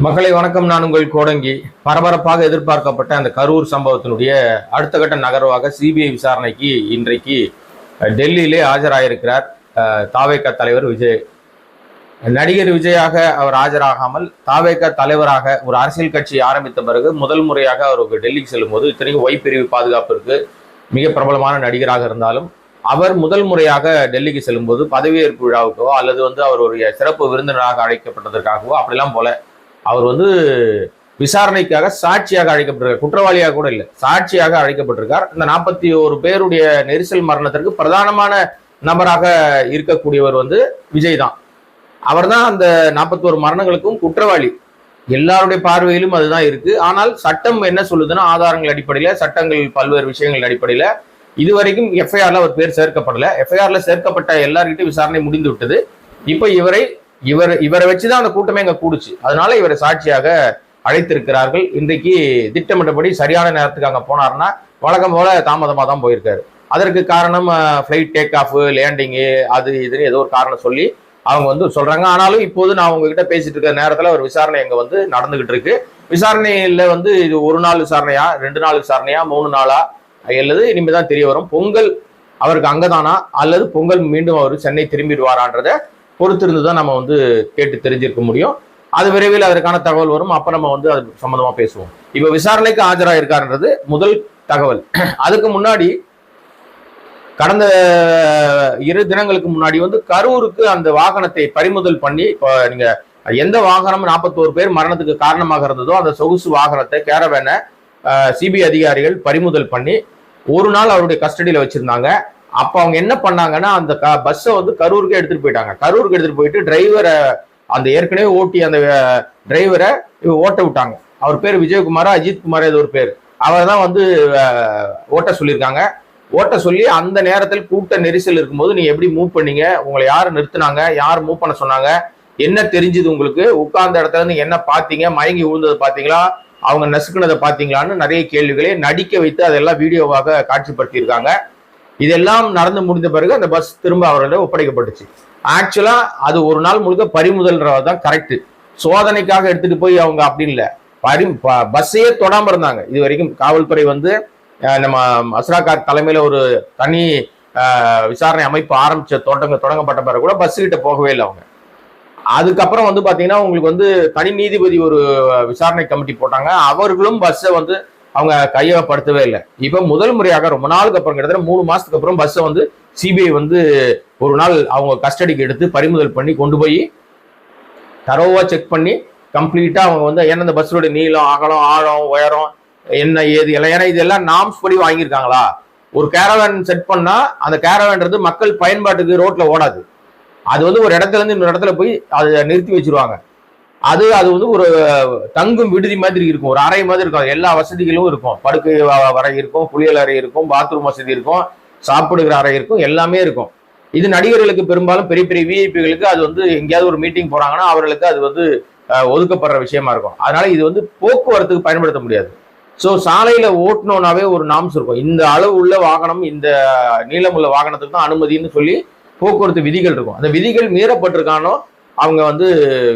மக்களை வணக்கம் நான் உங்கள் கோடங்கி. பரபரப்பாக எதிர்பார்க்கப்பட்ட அந்த கரூர் சம்பவத்தினுடைய அடுத்த கட்ட நகர்வாக சிபிஐ விசாரணைக்கு இன்றைக்கு டெல்லியிலே ஆஜராயிருக்கிறார் அஹ், தாவேக தலைவர் விஜய். நடிகர் விஜயாக அவர் ஆஜராகாமல் தாவேக தலைவராக ஒரு அரசியல் கட்சி ஆரம்பித்த பிறகு முதல் முறையாக அவருக்கு டெல்லிக்கு செல்லும்போது இத்தனைக்கும் ஒய் பிரிவு பாதுகாப்பிற்கு மிக பிரபலமான நடிகராக இருந்தாலும் அவர் முதல் முறையாக டெல்லிக்கு செல்லும்போது பதவியேற்பு விழாவுக்கோ அல்லது வந்து அவருடைய சிறப்பு விருந்தினராக அழைக்கப்பட்டதற்காகவோ அப்படிலாம் போல அவர் வந்து விசாரணைக்காக சாட்சியாக அழைக்கப்பட்டிருக்கார். குற்றவாளியாக கூட இல்லை. சாட்சியாக அழைக்கப்பட்டிருக்கார். இந்த நாற்பத்தி ஒரு பேருடைய நெரிசல் மரணத்திற்கு பிரதானமான நபராக இருக்கக்கூடியவர் வந்து விஜய் தான். அவர் தான் அந்த நாற்பத்தோரு மரணங்களுக்கும் குற்றவாளி. எல்லாருடைய பார்வையிலும் அதுதான் இருக்கு. ஆனால் சட்டம் என்ன சொல்லுதுன்னா ஆதாரங்கள் அடிப்படையில சட்டங்கள் பல்வேறு விஷயங்கள் அடிப்படையில இதுவரைக்கும் எஃப்ஐஆர்ல அவர் பேர் சேர்க்கப்படல. எஃப்ஐஆர்ல சேர்க்கப்பட்ட எல்லார்கிட்டையும் விசாரணை முடிந்து விட்டது. இப்ப இவரை இவர் இவரை வச்சுதான் அந்த கூட்டமே அங்க கூடுச்சு. அதனால இவரை சாட்சியாக அழைத்திருக்கிறார்கள். இன்றைக்கு திட்டமிட்டபடி சரியான நேரத்துக்கு அங்க போனாருன்னா வழக்கம் போல தாமதமா தான் போயிருக்காரு. அதற்கு காரணம் ஃப்ளைட் டேக் ஆஃப் லேண்டிங்கு அது இதுன்னு ஏதோ ஒரு காரணம் சொல்லி அவங்க வந்து சொல்றாங்க. ஆனாலும் இப்போது நான் உங்ககிட்ட பேசிட்டு இருக்கிற நேரத்துல ஒரு விசாரணை அங்க வந்து நடந்துகிட்டு இருக்கு. விசாரணையில வந்து இது ஒரு நாள் விசாரணையா ரெண்டு நாள் விசாரணையா மூணு நாளா? அல்லது இனிமேதான் தெரிய வரும். பொங்கல் அவருக்கு அங்கதானா? அல்லது பொங்கல் மீண்டும் அவர் சென்னை திரும்பிடுவாரான்றத பொறுத்திருந்து தான் நம்ம வந்து கேட்டு தெரிஞ்சிருக்க முடியும். அது விரைவில் அதற்கான தகவல் வரும். அப்போ நம்ம வந்து அது சம்மந்தமாக பேசுவோம். இப்போ விசாரணைக்கு ஆஜராக இருக்கார்ன்றது முதல் தகவல். அதுக்கு முன்னாடி கடந்த இரு தினங்களுக்கு முன்னாடி வந்து கரூருக்கு அந்த வாகனத்தை பறிமுதல் பண்ணி இப்போ நீங்கள் எந்த வாகனம் நாற்பத்தோரு பேர் மரணத்துக்கு காரணமாக இருந்ததோ அந்த சொகுசு வாகனத்தை கேரவேனை சிபிஐ அதிகாரிகள் பறிமுதல் பண்ணி ஒரு நாள் அவருடைய கஸ்டடியில் வச்சுருந்தாங்க. அப்ப அவங்க என்ன பண்ணாங்கன்னா அந்த பஸ்ஸை வந்து கரூருக்கு எடுத்துட்டு போயிட்டாங்க. கரூருக்கு எடுத்துட்டு போயிட்டு டிரைவரை அந்த ஏற்கனவே ஓட்டி அந்த டிரைவரை ஓட்ட விட்டாங்க. அவர் பேர் விஜயகுமாரா அஜித் குமார் ஏதோ ஒரு பேர். அவர் தான் வந்து ஓட்ட சொல்லியிருக்காங்க. ஓட்ட சொல்லி அந்த நேரத்தில் கூட்ட நெரிசல் இருக்கும்போது நீங்கள் எப்படி மூவ் பண்ணீங்க? உங்களை யார் நிறுத்தினாங்க? யார் மூவ் பண்ண சொன்னாங்க? என்ன தெரிஞ்சுது உங்களுக்கு? உட்கார்ந்த இடத்துல இருந்து என்ன பார்த்தீங்க? மயங்கி விழுந்ததை பார்த்தீங்களா? அவங்க நசுக்குனதை பார்த்தீங்களான்னு நிறைய கேள்விகளை நடிக்க வைத்து அதெல்லாம் வீடியோவாக காட்சிப்படுத்தியிருக்காங்க. இதெல்லாம் நடந்து முடிந்த பிறகு அந்த பஸ் திரும்ப அவர்களிடம் ஒப்படைக்கப்பட்டுச்சு. ஆக்சுவலா அது ஒரு நாள் முழுக்க பறிமுதல்ன்றது தான் கரெக்ட் சோதனைக்காக எடுத்துட்டு போய் அவங்க அப்படி இல்லை. பறி பஸ்ஸையே தொடாம இருந்தாங்க. இது வரைக்கும் காவல்துறை வந்து நம்ம அஸ்ராகார் தலைமையில ஒரு தனி விசாரணை அமைப்பு ஆரம்பிச்ச தொடங்க தொடங்கப்பட்ட பிறகு கூட பஸ் கிட்ட போகவே இல்லை அவங்க. அதுக்கப்புறம் வந்து பாத்தீங்கன்னா உங்களுக்கு வந்து தனி நீதிபதி ஒரு விசாரணை கமிட்டி போட்டாங்க. அவர்களும் பஸ்ஸை வந்து அவங்க கையகப்படுத்தவே இல்லை. இப்ப முதல் முறையாக ரொம்ப நாளுக்கு அப்புறம் கிட்டத்தட்ட மூணு மாசத்துக்கு அப்புறம் பஸ்ஸை வந்து சிபிஐ வந்து ஒரு நாள் அவங்க கஸ்டடிக்கு எடுத்து பறிமுதல் பண்ணி கொண்டு போய் தரோவா செக் பண்ணி கம்ப்ளீட்டா அவங்க வந்து ஏன்னா இந்த பஸ்ஸோட நீளம் அகலம் ஆழம் உயரம் என்ன ஏது எல்லாம் ஏன்னா இதெல்லாம் நாம்ஸ் படி வாங்கியிருக்காங்களா? ஒரு கேரவேன் செட் பண்ணா அந்த கேரவேன்றது மக்கள் பயன்பாட்டுக்கு ரோட்ல ஓடாது. அது வந்து ஒரு இடத்துல இருந்து இன்னொரு இடத்துல போய் அதை நிறுத்தி வச்சிருவாங்க. அது அது வந்து ஒரு தங்கும் விடுதி மாதிரி இருக்கும். ஒரு அறை மாதிரி இருக்கும். எல்லா வசதிகளும் இருக்கும். படுக்கை வ- வரை இருக்கும் குளியல் அறை இருக்கும் பாத்ரூம் வசதி இருக்கும் சாப்பிடுகிற அறை இருக்கும் எல்லாமே இருக்கும். இது நடிகர்களுக்கு பெரும்பாலும் பெரிய பெரிய விஐபிகளுக்கு அது வந்து எங்கேயாவது ஒரு மீட்டிங் போறாங்கன்னா அவர்களுக்கு அது வந்து ஒதுக்கப்படுற விஷயமா இருக்கும். அதனால இது வந்து போக்குவரத்துக்கு பயன்படுத்த முடியாது. ஸோ சாலையில ஓட்டணும்னாவே ஒரு நாம்ஸ் இருக்கும். இந்த அளவு உள்ள வாகனம் இந்த நீளமுள்ள வாகனத்துக்கு தான் அனுமதின்னு சொல்லி போக்குவரத்து விதிகள் இருக்கும். அந்த விதிகள் மீறப்பட்டிருக்கானோ அவங்க வந்து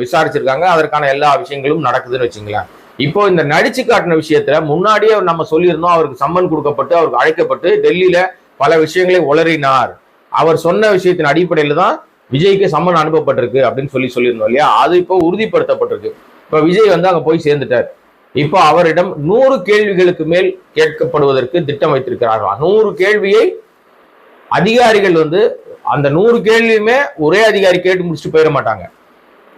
விசாரிச்சிருக்காங்க. அதற்கான எல்லா விஷயங்களும் நடக்குதுன்னு வச்சுங்களேன். இப்போ இந்த நடிச்சு காட்டின விஷயத்துல முன்னாடியே நம்ம சொல்லியிருந்தோம். அவருக்கு சம்மன் கொடுக்கப்பட்டு அவருக்கு அழைக்கப்பட்டு டெல்லியில பல விஷயங்களை உளறினார். அவர் சொன்ன விஷயத்தின் அடிப்படையில தான் விஜய்க்கு சம்மன் அனுப்பப்பட்டிருக்கு அப்படின்னு சொல்லி சொல்லியிருந்தோம் இல்லையா? அது இப்போ உறுதிப்படுத்தப்பட்டிருக்கு. இப்போ விஜய் வந்து அங்க போய் சேர்ந்துட்டார். இப்போ அவரிடம் நூறு கேள்விகளுக்கு மேல் கேட்கப்படுவதற்கு திட்டம் வைத்திருக்கிறார்களா நூறு கேள்வியை அதிகாரிகள் வந்து அந்த நூறு கேள்வியுமே ஒரே அதிகாரி கேட்டு முடிச்சுட்டு போயிட மாட்டாங்க.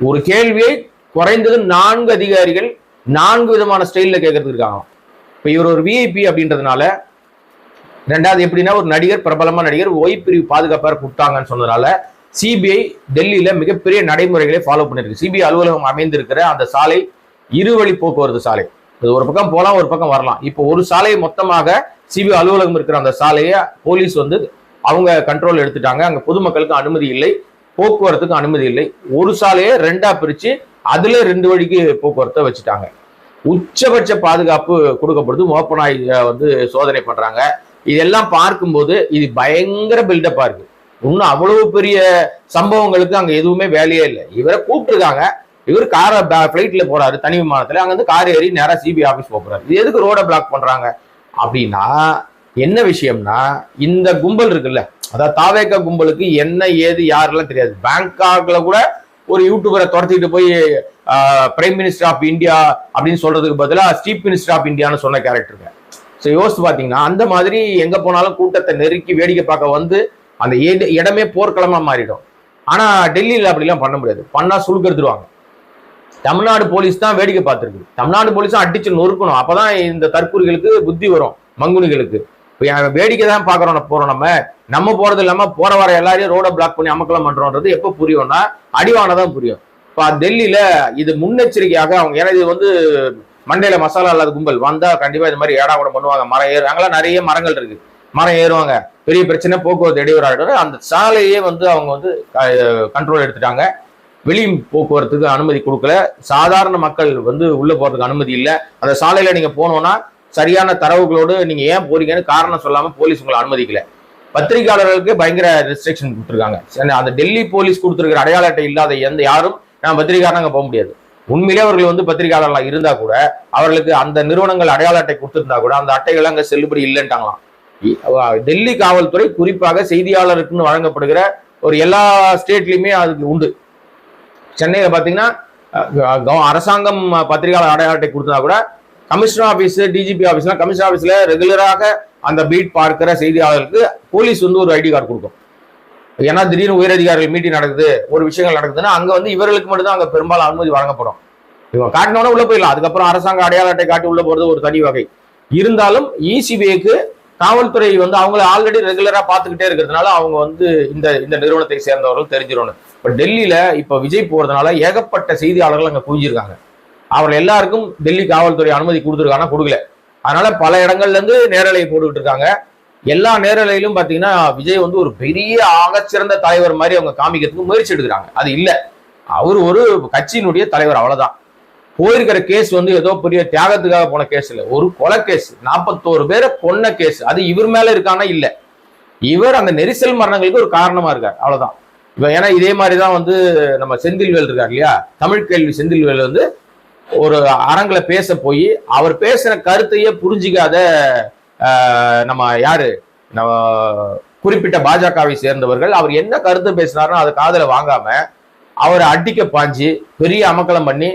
ஒரு கேள்வியை குறைந்தது நான்கு அதிகாரிகள் நான்கு விதமான ஸ்டைலில் கேட்கறதுக்கு இருக்காங்க இப்போ இவர் ஒரு விஐபி அப்படின்றதுனால ரெண்டாவது எப்படின்னா ஒரு நடிகர் பிரபலமான நடிகர் ஒய் பிரிவு பாதுகாப்பாக கொடுத்தாங்கன்னு சொன்னதுனால சிபிஐ டெல்லியில மிகப்பெரிய நடைமுறைகளை ஃபாலோ பண்ணிருக்கு சிபிஐ அலுவலகம் அமைந்திருக்கிற அந்த சாலை இருவழி போக்குவரத்து சாலை. அது ஒரு பக்கம் போகலாம் ஒரு பக்கம் வரலாம். இப்போ ஒரு சாலையை மொத்தமாக சிபிஐ அலுவலகம் இருக்கிற அந்த சாலையை போலீஸ் வந்து அவங்க கண்ட்ரோல் எடுத்துட்டாங்க. அங்க பொதுமக்களுக்கு அனுமதி இல்லை. போக்குவரத்துக்கு அனுமதி இல்லை. ஒரு சாலையை ரெண்டா பிரிச்சு அதுல ரெண்டு வழிக்கு போக்குவரத்தை வச்சுட்டாங்க. உச்சபட்ச பாதுகாப்பு கொடுக்கப்படுது. மோப்பனாய் வந்து சோதனை பண்றாங்க. இதெல்லாம் பார்க்கும்போது இது பயங்கர பில்டப்பா இருக்கு. இன்னும் அவ்வளவு பெரிய சம்பவங்களுக்கு அங்க எதுவுமே வேலையே இல்லை. இவரை கூப்பிட்டுருக்காங்க. இவர் காரை பிளைட்ல போறாரு தனி விமானத்துல. அங்கேருந்து கார் ஏறி நேராக சிபிஐ ஆபீஸ் போறாரு. இது எதுக்கு ரோட பிளாக் பண்றாங்க? அப்படின்னா என்ன விஷயம்னா இந்த கும்பல் இருக்குல்ல அதாவது தாவேக்க கும்பலுக்கு என்ன ஏது யாரெல்லாம் தெரியாது. பேங்காக்ல கூட ஒரு யூடியூபரை துரத்திட்டு போய் பிரைம் மினிஸ்டர் ஆஃப் இந்தியா அப்படின்னு சொல்றதுக்கு பதிலாக சீஃப் மினிஸ்டர் ஆஃப் இந்தியான்னு சொன்ன கேரக்டருங்க ஸோ யோசிச்சு பார்த்தீங்கன்னா அந்த மாதிரி எங்கே போனாலும் கூட்டத்தை நெருக்கி வேடிக்கை பார்க்க வந்து அந்த இடமே போர்க்களமாக மாறிடும். ஆனால் டெல்லியில் அப்படிலாம் பண்ண முடியாது. பண்ணால் சுழுக்கெடுத்துருவாங்க தமிழ்நாடு போலீஸ் தான் வேடிக்கை பார்த்துருக்கு தமிழ்நாடு போலீஸும் அடிச்சு நொறுக்கணும். அப்பதான் இந்த தற்கூரிகளுக்கு புத்தி வரும் மங்குனிகளுக்கு. வேடிக்கை தான் பாக்குறோம் போறோம் நம்ம. நம்ம போறது இல்லாம போற வர எல்லாரையும் ரோட பிளாக் பண்ணி அமக்கலம் பண்றோம்ன்றது எப்ப புரியும்னா அடிவானதான் புரியும். இப்ப டெல்லியில இது முன்னெச்சரிக்கையாக அவங்க ஏன்னா இது வந்து மண்டையில மசாலா இல்லாத கும்பல். வந்தா கண்டிப்பா இது மாதிரி ஏடா கூட பண்ணுவாங்க. மரம் ஏறு அங்கெல்லாம் நிறைய மரங்கள் இருக்கு. மரம் ஏறுவாங்க. பெரிய பிரச்சனை போக்குவரத்து இடையூறாடு அந்த சாலையே வந்து அவங்க வந்து கண்ட்ரோல் எடுத்துட்டாங்க. வெளி போக்குவரத்துக்கு அனுமதி கொடுக்கல. சாதாரண மக்கள் வந்து உள்ள போறதுக்கு அனுமதி இல்லை. அந்த சாலையில நீங்க போனோம்னா சரியான தரவுகளோடு நீங்க ஏன் போறீங்கன்னு காரணம் சொல்லாம போலீஸ் உங்களை அனுமதிக்கல. பத்திரிகையாளர்களுக்கு பயங்கர ரெஸ்ட்ரிக்ஷன் கொடுத்துருக்காங்க. அந்த டெல்லி போலீஸ் கொடுத்துருக்கிற அடையாள அட்டை இல்லாத எந்த யாரும் நான் பத்திரிகாரங்க போக முடியாது. உண்மையிலே அவர்கள் வந்து பத்திரிகையாளர்களாக இருந்தா கூட அவர்களுக்கு அந்த நிறுவனங்கள் அடையாள அட்டை கொடுத்துருந்தா கூட அந்த அட்டைகள் அங்க செல்லுபடி இல்லைன்ட்டாங்களாம். டெல்லி காவல்துறை குறிப்பாக செய்தியாளருக்குன்னு வழங்கப்படுகிற ஒரு எல்லா ஸ்டேட்லயுமே அதுக்கு உண்டு. சென்னையில பாத்தீங்கன்னா அரசாங்கம் பத்திரிகையாளர் அடையாள அட்டை கொடுத்தா கூட கமிஷனர் ஆஃபீஸ் டிஜிபி ஆபீஸ்லாம் கமிஷனர் ஆஃபீஸில் ரெகுலராக அந்த பீட் பார்க்கிற செய்தியாளர்களுக்கு போலீஸ் வந்து ஒரு ஐடி கார்டு கொடுக்கும். ஏன்னா திடீர்னு உயரதிகாரிகள் மீட்டிங் நடக்குது ஒரு விஷயங்கள் நடக்குதுன்னா அங்கே வந்து இவர்களுக்கு மட்டும்தான் அங்கே பெரும்பாலும் அனுமதி வழங்கப்படும். இவங்க காட்டினோட உள்ள போயிடலாம். அதுக்கப்புறம் அரசாங்க அடையாள அட்டை காட்டி உள்ள போகிறது ஒரு தனி வகை. இருந்தாலும் இசிபிஐக்கு காவல்துறை வந்து அவங்கள ஆல்ரெடி ரெகுலராக பார்த்துக்கிட்டே இருக்கிறதுனால அவங்க வந்து இந்த இந்த நிறுவனத்தை சேர்ந்தவர்கள் தெரிஞ்சிடணும் இப்போ டெல்லியில் இப்போ விஜய் போகிறதுனால ஏகப்பட்ட செய்தியாளர்கள் அங்கே குவிஞ்சிருக்காங்க. அவர்கள் எல்லாருக்கும் டெல்லி காவல்துறை அனுமதி கொடுத்துருக்காங்கன்னா கொடுக்கல. அதனால பல இடங்கள்ல இருந்து நேரலை போட்டுக்கிட்டு இருக்காங்க. எல்லா நேரலையிலும் பாத்தீங்கன்னா விஜய் வந்து ஒரு பெரிய ஆகச்சிறந்த தலைவர் மாதிரி அவங்க காமிக்கிறதுக்கு முயற்சி எடுக்கிறாங்க. அது இல்ல. அவர் ஒரு கட்சியினுடைய தலைவர் அவ்வளவுதான். போயிருக்கிற கேஸ் வந்து ஏதோ பெரிய தியாகத்துக்காக போன கேஸ் இல்ல. ஒரு கொலை கேஸ் நாற்பத்தோரு பேரை கொன்ன கேஸ் அது இவர் மேல இருக்கானா இல்ல. இவர் அந்த நெரிசல் மரணங்களுக்கு ஒரு காரணமா இருக்கார். அவ்வளவுதான். இவன் ஏன்னா இதே மாதிரிதான் வந்து நம்ம செந்தில்வேல் இருக்கார் இல்லையா? தமிழ் கேள்வி செந்தில்வேல் வந்து ஒரு அரங்கில் பேச போய் அவர் பேசுன கருத்தையே புரிஞ்சிக்காத நம்ம யாரு? நம்ம குறிப்பிட்ட பாஜகவை சேர்ந்தவர்கள் அவர் என்ன கருத்து பேசினாரோ அதை காதல வாங்காம அவரை அடிக்க பாஞ்சு பெரிய அமக்கலம் பண்ணி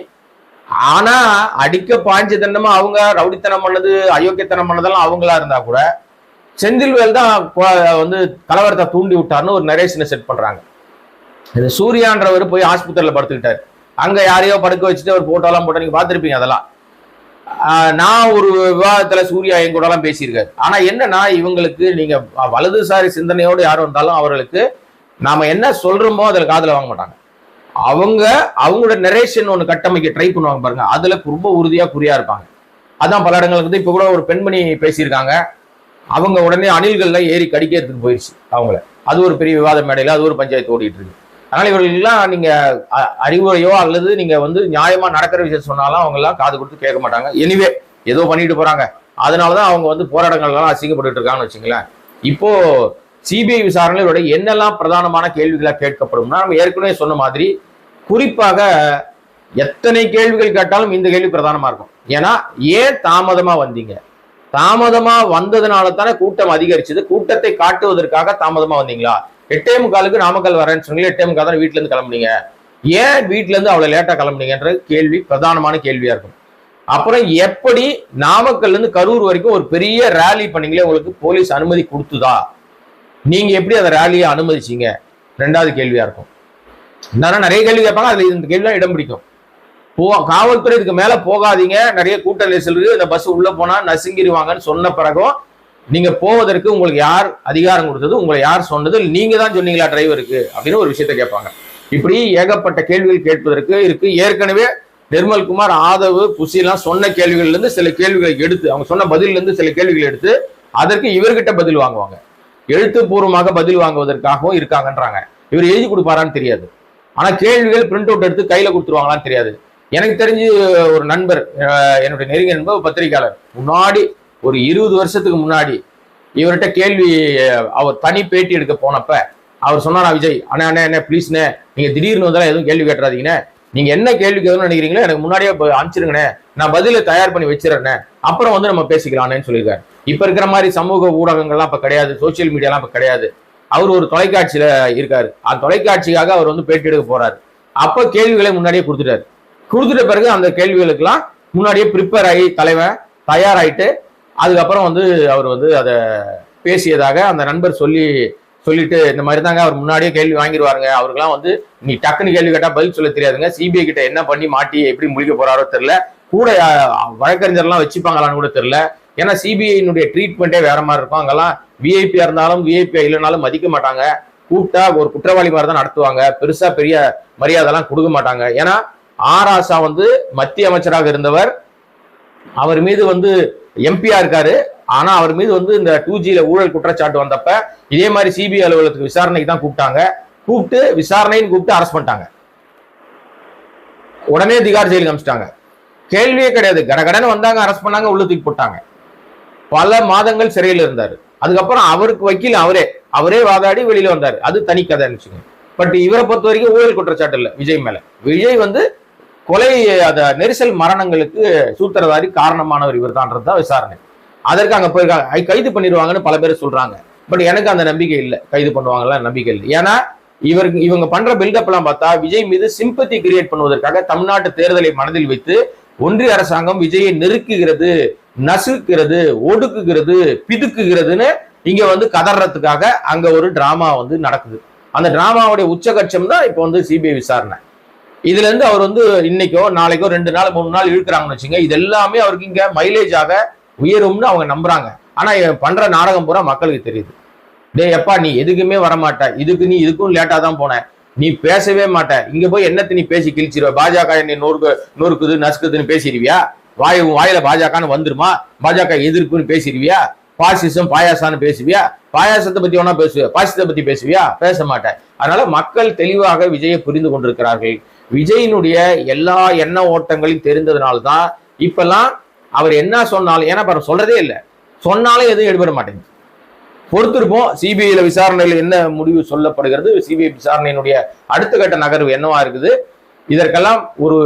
ஆனா அடிக்க பாஞ்சு தண்டமா அவங்க ரவுடித்தனம் பண்ணது அயோக்கியத்தனம் பண்ணதெல்லாம் அவங்களா இருந்தா கூட செந்தில்வேல் தான் வந்து கலவரத்தை தூண்டி விட்டார்னு ஒரு நரேஷனை செட் பண்றாங்க. இது சூர்யான்றவர் போய் ஆஸ்பத்திரியில் படுத்துக்கிட்டாரு. அங்க யாரையோ படுக்க வச்சுட்டு ஒரு போட்டோலாம் போட்டோ நீங்க பார்த்துருப்பீங்க அதெல்லாம். நான் ஒரு விவாதத்துல சூர்யா என் கூட எல்லாம் பேசியிருக்காரு. ஆனா என்னன்னா இவங்களுக்கு நீங்க வலதுசாரி சிந்தனையோடு யார் வந்தாலும் அவர்களுக்கு நாம என்ன சொல்றோமோ அதுல காதில் வாங்க மாட்டாங்க. அவங்க அவங்களோட நரேஷன் ஒன்று கட்டமைக்க ட்ரை பண்ணுவாங்க பாருங்க. அதுல ரொம்ப உறுதியா குறியா இருப்பாங்க. அதான் பல இடங்களுக்கு வந்து இப்போ கூட ஒரு பெண்மணி பேசியிருக்காங்க. அவங்க உடனே அணில்கள்லாம் ஏறி கடிக்கிறதுக்கு போயிடுச்சு அவங்கள. அது ஒரு பெரிய விவாத மேடையில் அது ஒரு பஞ்சாயத்து ஓடிட்டு இருக்கு. அதனால இவர்கள்லாம் நீங்க அ- அறிவுரையோ அல்லது நீங்க வந்து நியாயமா நடக்கிற விஷயம் சொன்னாலும் அவங்க எல்லாம் காது கொடுத்து கேட்க மாட்டாங்க. எனிவே ஏதோ பண்ணிட்டு போறாங்க. அதனாலதான் அவங்க வந்து போராட்டங்கள்லாம் அசிங்கப்பட்டு இருக்காங்கன்னு வச்சுங்களேன் இப்போ சிபிஐ விசாரணையோட என்னெல்லாம் பிரதானமான கேள்விகளாக கேட்கப்படும்னா நம்ம ஏற்கனவே சொன்ன மாதிரி குறிப்பாக எத்தனை கேள்விகள் கேட்டாலும் இந்த கேள்வி பிரதானமா இருக்கும். ஏன்னா ஏன் தாமதமா வந்தீங்க? தாமதமா வந்ததுனால தானே கூட்டம் அதிகரிச்சது. கூட்டத்தை காட்டுவதற்காக தாமதமா வந்தீங்களா? எட்டே முக்காலுக்கு நாமக்கல் வரேன்னு சொன்னீங்க எட்டே முக்கால் தான் வீட்டுல இருந்து கிளம்புனீங்க? ஏன் வீட்டுல இருந்து அவ்வளவு லேட்டா கிளம்புனீங்கன்ற கேள்வி பிரதானமான கேள்வியா இருக்கும். அப்புறம் எப்படி நாமக்கல்ல இருந்து கரூர் வரைக்கும் ஒரு பெரிய ரேலி பண்ணீங்களே உங்களுக்கு போலீஸ் அனுமதி கொடுத்துதா? நீங்க எப்படி அந்த ரேலியை அனுமதிச்சீங்க? ரெண்டாவது கேள்வியா இருக்கும். என்னன்னா நிறைய கேள்வி கேட்பாங்க அதுல இந்த கேள்வி இடம் பிடிக்கும். போ காவல்துறை இதுக்கு மேல போகாதீங்க. நிறைய கூட்ட நெரிசல் இருக்கு. இந்த பஸ் உள்ள போனா நசுங்கிடுவாங்கன்னு சொன்ன பிறகும் நீங்க போவதற்கு உங்களுக்கு யார் அதிகாரம் கொடுத்தது உங்களை யார் சொன்னது நீங்க தான் சொன்னீங்களா டிரைவருக்கு? அப்படின்னு ஒரு விஷயத்த கேட்பாங்க. இப்படி ஏகப்பட்ட கேள்விகள் கேட்பதற்கு இருக்கு. ஏற்கனவே நிர்மல்குமார் ஆதவு புசிலாம் சொன்ன கேள்விகள்ல இருந்து சில கேள்விகளை எடுத்து அவங்க சொன்ன பதில இருந்து சில கேள்விகளை எடுத்து அதற்கு இவர்கிட்ட பதில் வாங்குவாங்க. எழுத்துப்பூர்வமாக பதில் வாங்குவதற்காகவும் இருக்காங்கன்றாங்க. இவர் எழுதி கொடுப்பாரான்னு தெரியாது. ஆனா கேள்விகள் பிரிண்ட் அவுட் எடுத்து கையில கொடுத்துருவாங்களான்னு தெரியாது. எனக்கு தெரிஞ்சு ஒரு நண்பர் என்னுடைய நெருங்கிய நண்பர் பத்திரிகையாளர். முன்னாடி ஒரு இருபது வருஷத்துக்கு முன்னாடி இவர்கிட்ட கேள்வி அவர் தனி பேட்டி எடுக்க போனப்ப அவர் சொன்னாரா விஜய் அண்ணா அண்ணா என்ன ப்ளீஸ்ண்ணே நீங்கள் திடீர்னு வந்தாலும் எதுவும் கேள்வி கேட்டுறாதீங்கண்ணே நீங்கள் என்ன கேள்வி கேட்கணும்னு நினைக்கிறீங்களோ எனக்கு முன்னாடியே அனுப்பிச்சிருங்கண்ணே. நான் பதில தயார் பண்ணி வச்சிடறேனே அப்புறம் வந்து நம்ம பேசிக்கலாம்னு சொல்லியிருக்காரு. இப்போ இருக்கிற மாதிரி சமூக ஊடகங்கள்லாம் இப்போ கிடையாது. சோசியல் மீடியாலாம் இப்போ கிடையாது. அவர் ஒரு தொலைக்காட்சியில் இருக்காரு. அந்த தொலைக்காட்சிக்காக அவர் வந்து பேட்டி எடுக்க போறாரு. அப்போ கேள்விகளை முன்னாடியே கொடுத்துட்டாரு. கொடுத்துட்ட பிறகு அந்த கேள்விகளுக்கெல்லாம் முன்னாடியே ப்ரிப்பேர் ஆகி தலைவன் தயாராயிட்டு அதுக்கப்புறம் வந்து அவர் வந்து அதை பேசியதாக அந்த நண்பர் சொல்லி சொல்லிட்டு இந்த மாதிரி தாங்க அவர் முன்னாடியே கேள்வி வாங்கிடுவாருங்க அவருக்கெல்லாம் வந்து நீ டக்குன்னு கேள்வி கேட்டால் பதில் சொல்ல தெரியாதுங்க. சிபிஐ கிட்ட என்ன பண்ணி மாட்டி எப்படி முழிக்க போறாரோ தெரியல. கூட வழக்கறிஞர்லாம் வச்சுப்பாங்களான்னு கூட தெரியல. ஏன்னா சிபிஐனுடைய ட்ரீட்மெண்ட்டே வேற மாதிரி இருக்கும். அங்கெல்லாம் விஐபியா இருந்தாலும் விஐபி இல்லைனாலும் மதிக்க மாட்டாங்க. கூப்பிட்டா ஒரு குற்றவாளி மாதிரி தான் நடத்துவாங்க. பெருசா பெரிய மரியாதைலாம் கொடுக்க மாட்டாங்க. ஏன்னா ஆராசா வந்து மத்திய அமைச்சராக இருந்தவர். அவர் மீது வந்து எம்பியா இருக்காரு. ஆனா அவர் மீது வந்து இந்த டூ ஜியில ஊழல் குற்றச்சாட்டு வந்தப்ப இதே மாதிரி சிபிஐ அலுவலகத்துக்கு விசாரணைக்கு தான் கூப்பிட்டாங்க. கூப்பிட்டு விசாரணைன்னு கூப்பிட்டு அரெஸ்ட் பண்ணிட்டாங்க. உடனே திகார் ஜெயிலுக்கு அமிச்சிட்டாங்க. கேள்வியே கிடையாது. கடகடன்னு வந்தாங்க அரெஸ்ட் பண்ணாங்க உள்ள தூக்கி போட்டாங்க. பல மாதங்கள் சிறையில் இருந்தார். அதுக்கப்புறம் அவருக்கு வக்கீல் அவரே. அவரே வாதாடி வெளியில வந்தார். அது தனி கதை பட் இவரை பொறுத்த வரைக்கும் ஊழல் குற்றச்சாட்டு இல்லை விஜய் மேல. விஜய் வந்து கொலை அந்த நெரிசல் மரணங்களுக்கு சூத்திரதாரி காரணமானவர் இவர் தான் விசாரணை. அதற்கு அங்கே போயிருக்காங்க. கைது பண்ணிடுவாங்கன்னு பல பேர் சொல்றாங்க. பட் எனக்கு அந்த நம்பிக்கை இல்லை. கைது பண்ணுவாங்களா நம்பிக்கை இல்லை. ஏன்னா இவருக்கு இவங்க பண்ற பில்டப் எல்லாம் பார்த்தா விஜய் மீது சிம்பத்தி கிரியேட் பண்ணுவதற்காக தமிழ்நாட்டு தேர்தலை மனதில் வைத்து ஒன்றிய அரசாங்கம் விஜயை நெருக்குகிறது நசுக்கிறது ஒடுக்குகிறது பிதுக்குகிறதுன்னு இங்க வந்து கதறதுக்காக அங்க ஒரு டிராமா வந்து நடக்குது. அந்த டிராமாவுடைய உச்சகட்சம் தான் இப்போ வந்து சிபிஐ விசாரணை. இதுல இருந்து அவர் வந்து இன்னைக்கோ நாளைக்கோ ரெண்டு நாள் மூணு நாள் இழுக்கிறாங்கன்னு வச்சுங்க இது எல்லாமே அவருக்கு இங்க மைலேஜாக உயரும்னு அவங்க நம்புறாங்க. ஆனா பண்ற நாடகம் பூரா மக்களுக்கு தெரியுது. டே எப்பா நீ எதுக்குமே வரமாட்ட. இதுக்கு நீ இதுக்கும் லேட்டா தான் போன. நீ பேசவே மாட்ட. இங்க போய் என்னத்தை நீ பேசி கிழிச்சிருவ? பாஜக என்னை நொறுக்கு நொறுக்குது நசுக்குதுன்னு பேசிடுவியா? வாய் உன் வாயில பாஜகன்னு வந்துருமா? பாஜக எதிர்ப்புன்னு பேசிடுவியா? பாசிசம் பாயாசான்னு பேசுவியா? பாயாசத்தை பத்தி வேணா பேசுவியா? பாசிசத்தை பத்தி பேசுவியா? பேச மாட்டேன் அதனால மக்கள் தெளிவாக விஜயை புரிந்து கொண்டிருக்கிறார்கள். விஜயினுடைய எல்லா எண்ண ஓட்டங்களையும் தெரிந்ததுனால்தான் இப்பெல்லாம் அவர் என்ன சொன்னாலும் ஏன்னா அவர் சொல்றதே இல்லை. சொன்னாலும் எதுவும் எடுபட மாட்டேங்குது. பொறுத்திருப்போம் சிபிஐல விசாரணையில் என்ன முடிவு சொல்லப்படுகிறது சிபிஐ விசாரணையினுடைய அடுத்த கட்ட நகர்வு என்னவா இருக்குது இதற்கெல்லாம் ஒரு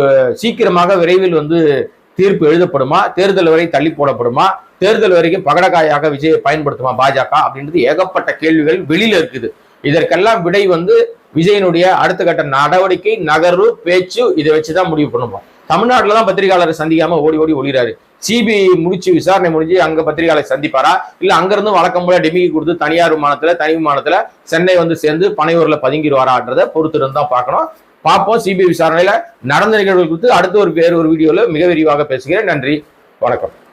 சீக்கிரமாக விரைவில் வந்து தீர்ப்பு எழுதப்படுமா தேர்தல் வரை தள்ளி போடப்படுமா தேர்தல் வரைக்கும் பகடக்காயாக விஜயை பயன்படுத்துமா பாஜக அப்படின்றது ஏகப்பட்ட கேள்விகள் வெளியில இருக்குது. இதற்கெல்லாம் விடை வந்து விஜயனுடைய அடுத்த கட்ட நடவடிக்கை நகர்வு பேச்சு இதை வச்சுதான் முடிவு பண்ணுவோம். தமிழ்நாட்டில் தான் பத்திரிகையாளரை சந்திக்காம ஓடி ஓடி ஒளிறாரு சிபிஐ முடிச்சு விசாரணை முடிஞ்சு அங்க பத்திரிகையாளர் சந்திப்பாரா? இல்ல அங்கிருந்து வழக்கம் போல டெமிக்கு கொடுத்து தனியார் விமானத்துல தனி விமானத்துல சென்னை வந்து சேர்ந்து பனையூர்ல பதுங்கிடுவாரான்றத பொறுத்து இருந்து தான் பார்க்கணும். பார்ப்போம் சிபிஐ விசாரணையில நடந்த நிகழ்வுகள் குறித்து அடுத்த ஒரு வேறு ஒரு வீடியோல மிக விரிவாக பேசுகிறேன். நன்றி. வணக்கம்.